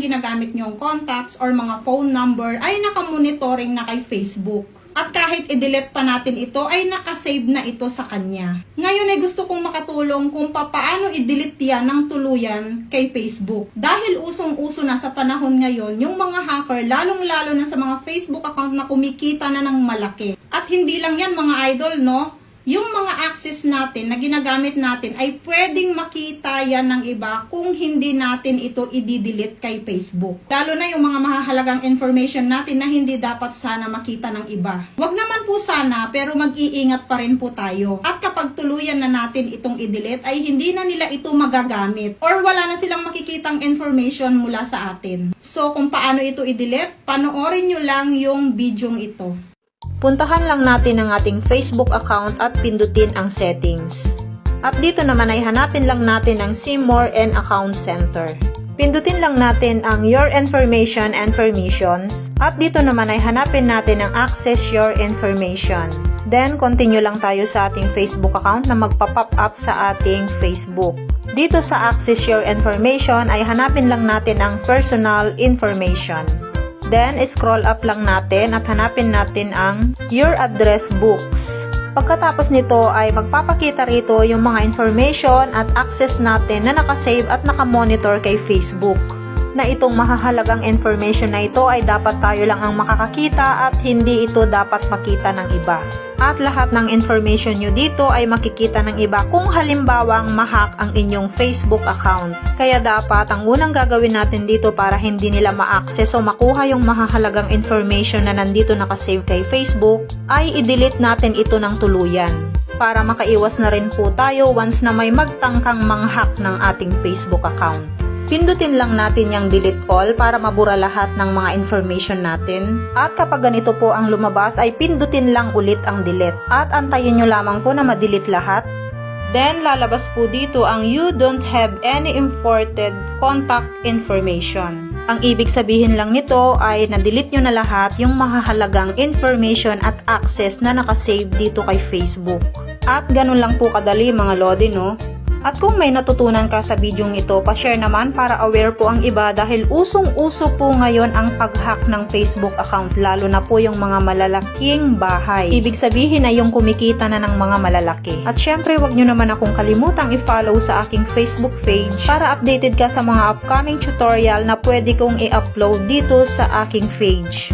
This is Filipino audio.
ginagamit nyong contacts or mga phone number ay nakamonitoring na kay Facebook. At kahit i-delete pa natin ito ay nakasave na ito sa kanya. Ngayon ay gusto kong makatulong kung papaano i-delete yan ng tuluyan kay Facebook. Dahil usong-uso na sa panahon ngayon, yung mga hacker, lalong-lalo na sa mga Facebook account na kumikita na ng malaki. At hindi lang yan mga idol, no? Yung mga access natin na ginagamit natin ay pwedeng makita yan ng iba kung hindi natin ito i-delete kay Facebook. Lalo na yung mga mahahalagang information natin na hindi dapat sana makita ng iba. Wag naman po sana pero mag-iingat pa rin po tayo. At kapag tuluyan na natin itong i-delete ay hindi na nila ito magagamit or wala na silang makikitang information mula sa atin. So kung paano ito i-delete, panoorin nyo lang yung bidyong ito. Puntahan lang natin ang ating Facebook account at pindutin ang settings. At dito naman ay hanapin lang natin ang See More and Account Center. Pindutin lang natin ang Your Information and Permissions at dito naman ay hanapin natin ang Access Your Information. Then, continue lang tayo sa ating Facebook account na magpa-pop up sa ating Facebook. Dito sa Access Your Information ay hanapin lang natin ang Personal Information. Then, scroll up lang natin at hanapin natin ang Your Address Books. Pagkatapos nito ay magpapakita rito yung mga information at access natin na nakasave at nakamonitor kay Facebook. Na itong mahahalagang information na ito ay dapat tayo lang ang makakakita at hindi ito dapat makita ng iba. At lahat ng information nyo dito ay makikita ng iba kung halimbawang mahack ang inyong Facebook account. Kaya dapat ang unang gagawin natin dito para hindi nila ma-access o makuha yung mahahalagang information na nandito nakasave kay Facebook ay i-delete natin ito ng tuluyan para makaiwas na rin po tayo once na may magtangkang manghack ng ating Facebook account. Pindutin lang natin yung delete all para mabura lahat ng mga information natin. At kapag ganito po ang lumabas ay pindutin lang ulit ang delete. At antayin nyo lamang po na ma-delete lahat. Then lalabas po dito ang you don't have any imported contact information. Ang ibig sabihin lang nito ay na-delete nyo na lahat yung mahahalagang information at access na nakasave dito kay Facebook. At ganun lang po kadali mga lodi no. At kung may natutunan ka sa bidyong ito, pa-share naman para aware po ang iba dahil usong-uso po ngayon ang pag-hack ng Facebook account lalo na po yung mga malalaking bahay. Ibig sabihin ay yung kumikita na ng mga malalaki. At syempre, wag nyo naman akong kalimutang i-follow sa aking Facebook page para updated ka sa mga upcoming tutorial na pwede kong i-upload dito sa aking page.